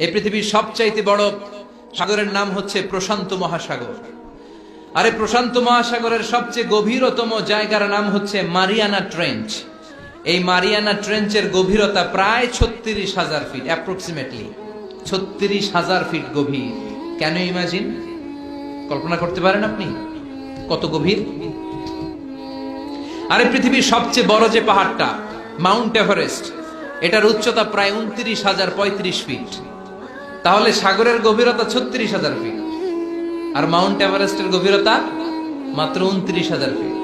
এই পৃথিবীর সবচাইতে বড় সাগরের নাম হচ্ছে প্রশান্ত মহাসাগর। আরে প্রশান্ত মহাসাগরের সবচেয়ে গভীরতম জায়গার নাম হচ্ছে মারিয়ানা ট্রেঞ্চ। এই মারিয়ানা ট্রেঞ্চের গভীরতা প্রায় ছত্রিশ হাজার ফিট অ্যাপ্রক্সিমেটলি ছত্রিশ হাজার ফিট গভীর। কেন ইমাজিন কল্পনা করতে পারেন আপনি? কত গভীর? আরে পৃথিবীর সবচেয়ে বড় যে পাহাড়টা, মাউন্ট এভারেস্ট, এটার উচ্চতা প্রায় উনত্রিশ হাজার পঁয়ত্রিশ ফিট। তাহলে সাগরের গভীরতা ছত্রিশ হাজার ফিট আর মাউন্ট এভারেস্টের গভীরতা মাত্র উনত্রিশ হাজার ফিট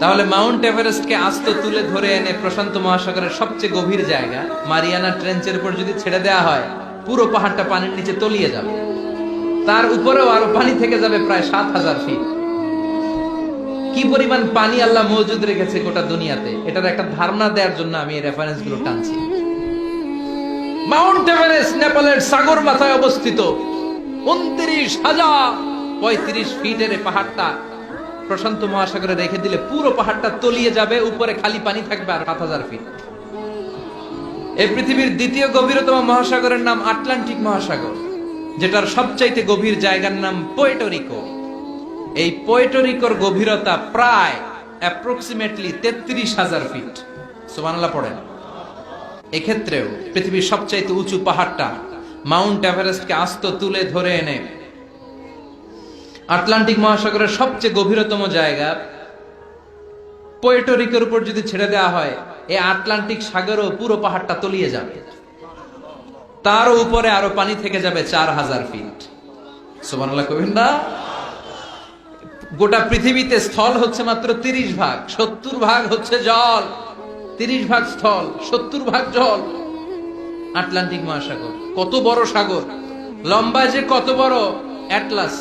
তাহলে মাউন্ট এভারেস্টকে আস্ত তুলে ধরে এনে প্রশান্ত মহাসাগরের সবচেয়ে গভীর জায়গা, মারিয়ানা ট্রেঞ্চের উপর যদি ছেড়ে দেওয়া হয়, পুরো পাহাড়টা পানির নিচে তলিয়ে যাবে। তার উপরেও আরও পানি থেকে যাবে প্রায় সাত হাজার ফিট কি পরিমাণ পানি আল্লাহ মজুদ রেখেছে গোটা দুনিয়াতে, এটার একটা ধারণা দেওয়ার জন্য আমি এই রেফারেন্সগুলো টানছি। মাউন্ট এভারেস্ট নেপালের সাগর মাথায় অবস্থিত। উনত্রিশ হাজার পঁয়ত্রিশ ফিটের পাহাড়টা। প্রশান্ত মহাসাগরে রেখে দিলে পুরো পাহাড়টা তলিয়ে যাবে, উপরে খালি পানি থাকবে আর সাত হাজার ফিট। এই পৃথিবীর দ্বিতীয় গভীরতম মহাসাগরের নাম আটলান্টিক মহাসাগর, যেটার সবচাইতে গভীর জায়গার নাম পোয়েটোরিকো এই পোয়েটোরিকোর গভীরতা প্রায় অ্যাপ্রক্সিমেটলি তেত্রিশ হাজার ফিট। সুবানাল্লাহ পড়েন। এক্ষেত্রেও পৃথিবীর সবচাইতে উঁচু পাহাড়টা মাউন্ট এভারেস্টকে আস্ত তুলে ধরে এনে আটলান্টিক মহাসাগরের সবচেয়ে গভীরতম জায়গা পোয়েটোরিকোর উপর যদি ছেড়ে দেওয়া হয় এই আটলান্টিক সাগরও পুরো পাহাড়টা তলিয়ে যাবে। তার উপরে আরও পানি থেকে যাবে চার হাজার ফিট। না? গোটা পৃথিবীতে স্থল হচ্ছে মাত্র তিরিশ ভাগ, সত্তর ভাগ হচ্ছে জল। তিরিশ ভাগ স্থল, সত্তর ভাগ জল। আটলান্টিক মহাসাগর, কত বড় সাগর? লম্বা যে কত বড়? অ্যাটলাস।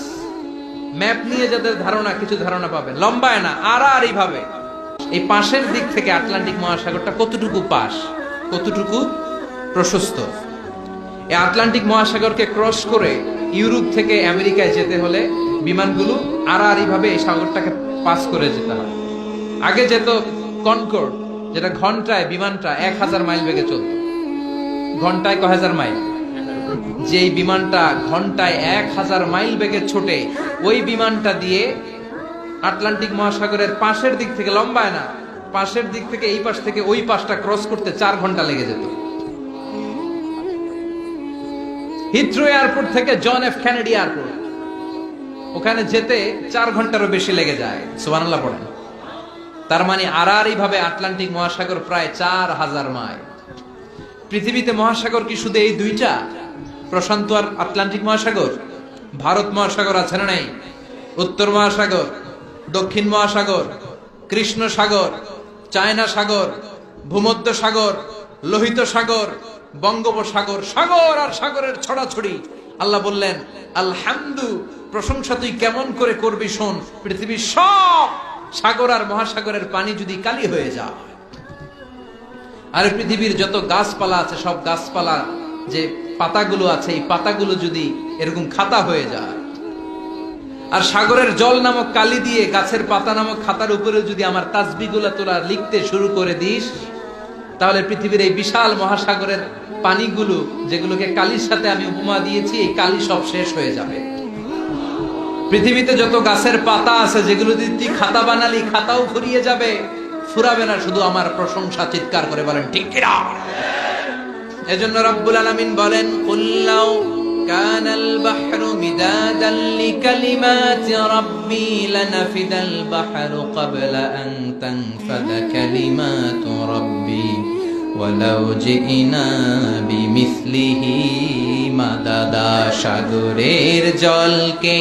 ম্যাপ নিয়ে যাদের ধারণা, কিছু ধারণা পাবে লম্বায় না আর আর এইভাবে এই পাশের দিক থেকে আটলান্টিক মহাসাগরটা কতটুকু পাশ, কতটুকু প্রশস্ত? এই আটলান্টিক মহাসাগরকে ক্রস করে ইউরোপ থেকে আমেরিকায় যেতে হলে বিমানগুলো আড়াআড়ি ভাবে এই সাগরটাকে পাস করে যেতে হয়। আগে যেত কনকোর্ড যেটা ঘন্টায়, বিমানটা এক হাজার মাইল বেগে চলত। ঘন্টায় ক হাজার মাইল? যেই বিমানটা ঘন্টায় এক হাজার মাইল বেগে ছোটে, ওই বিমানটা দিয়ে আটলান্টিক মহাসাগরের পাশের দিক থেকে, লম্বায় না, পাশের দিক থেকে, এই পাশ থেকে ওই পাশটা ক্রস করতে চার ঘণ্টা লেগে যেত। হিথ্রো এয়ারপোর্ট থেকে জন এফ ক্যানেডি এয়ারপোর্ট ওখানে যেতে চার ঘন্টারও বেশি লেগে যায়। সুবানাল্লাহ পড়েন। তার মানে আড়াআড়ি ভাবে আটলান্টিক মহাসাগর প্রায় চার হাজার মাইল। পৃথিবীতে মহাসাগর কি শুধু এই দুইটা? প্রশান্ত আর আটলান্টিক মহাসাগর? ভারত মহাসাগর আছে না নাই? উত্তর মহাসাগর, দক্ষিণ মহাসাগর, কৃষ্ণ সাগর, চায়না সাগর, ভূমধ্য সাগর, লোহিত সাগর, বঙ্গোপসাগর, সাগর আর সাগরের ছড়াছড়ি। আল্লাহ বললেন, আলহামদু, প্রশংসা তুই কেমন করে করবি শোন, পৃথিবীর সব সাগর আর মহাসাগরের পানি যদি কালি হয়ে যায়, আর পৃথিবীর যত গাছপালা আছে, সব গাছপালা যে পাতাগুলো আছে, এই পাতাগুলো যদি এরকম খাতা হয়ে যায়, আর সাগরের জল নামক কালি দিয়ে গাছের পাতা নামক খাতার উপরে যদি আমার তাসবিগুলা তোরা লিখতে শুরু করে দিস, তাহলে পৃথিবীর এই বিশাল মহাসাগরের পানিগুলো যেগুলোকে কালির সাথে আমি উপমা দিয়েছি, এই কালি সব শেষ হয়ে যাবে। পৃথিবীতে যত গাছের পাতা আছে যেগুলো যদি তুই খাতা বানালি খাতাও ফুরিয়ে যাবে ফুরাবে না শুধু আমার প্রশংসা চিৎকার করে বলেন ঠিক কিনা এজন্য রব্বুল আলামিন বলেন কুল্লাউ كان البحر مدادا لكلمات ربي لنفد البحر قبل أن تنفد كلمات ربي ولو جئنا بمثله مددا সাগরের জলকে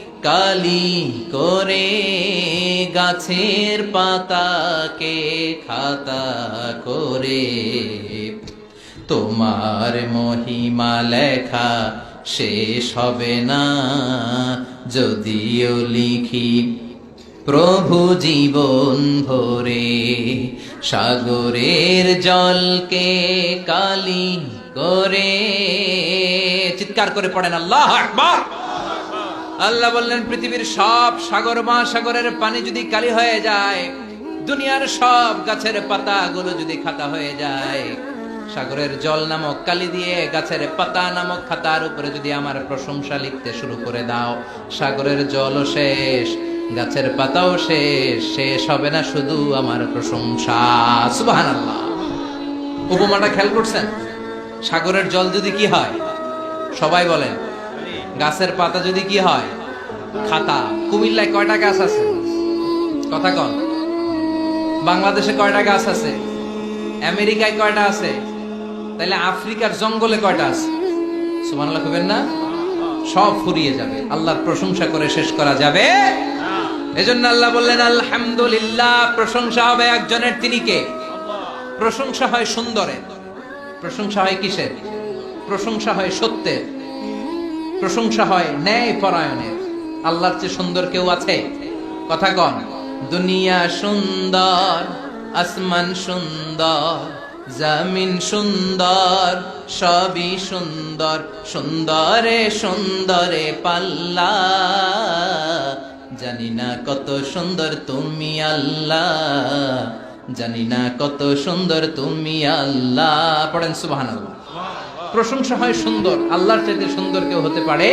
কালি করে গাছের পাতাকে খাতা করে। তোমার মহিমা লেখা শেষ হবে না, যদিও লিখি প্রভু জীবন ভরে সাগরের জলকে কালি করে। চিৎকার করে পড়েন আল্লাহ আকবার। আল্লাহ বললেন, পৃথিবীর সব সাগর মহাসাগরের পানি যদি কালি হয়ে যায়, দুনিয়ার সব গাছের পাতাগুলো যদি খাতা হয়ে যায়, সাগরের জল নামক কালি দিয়ে গাছের পাতা নামক খাতার উপরে যদি আমার প্রশংসা লিখতে শুরু করে দাও, সাগরের জলও শেষ, গাছের পাতাও শেষ শেষ হবে না শুধু আমার প্রশংসা। উপমাটা খেয়াল করছেন? সাগরের জল যদি কি হয়? সবাই বলেন গাছের পাতা যদি কি হয়? খাতা। কুমিল্লায় কয়টা গাছ আছে? কথা কন। বাংলাদেশে কয়টা গাছ আছে? আমেরিকায় কয়টা আছে? তাহলে আফ্রিকার জঙ্গলে কয়টা আছে? সুবহানাল্লাহ কইবেন না? সব ফুরিয়ে যাবে। আল্লাহর প্রশংসা করে শেষ করা যাবে। এজন্য আল্লাহ বললেন, আলহামদুলিল্লাহ। প্রশংসা হবে একজনের, তিনি কে? প্রশংসা হয় সুন্দরের। প্রশংসা হয় কিসের? প্রশংসা হয় সত্যের। প্রশংসা হয় ন্যায় পরায়ণের। আল্লাহর চেয়ে সুন্দর কেউ আছে? কথা কন। দুনিয়া সুন্দর, আসমান সুন্দর, জামিন সুন্দর, সবই সুন্দর, সুন্দরে সুন্দরে পাল্লা। জানি না কত সুন্দর তুমি আল্লাহ, জানি না কত সুন্দর তুমি আল্লাহ। পড়েন সুবহানাল্লাহ। প্রশংসা হয় সুন্দর আল্লাহর চাইতে সুন্দর কেউ হতে পারে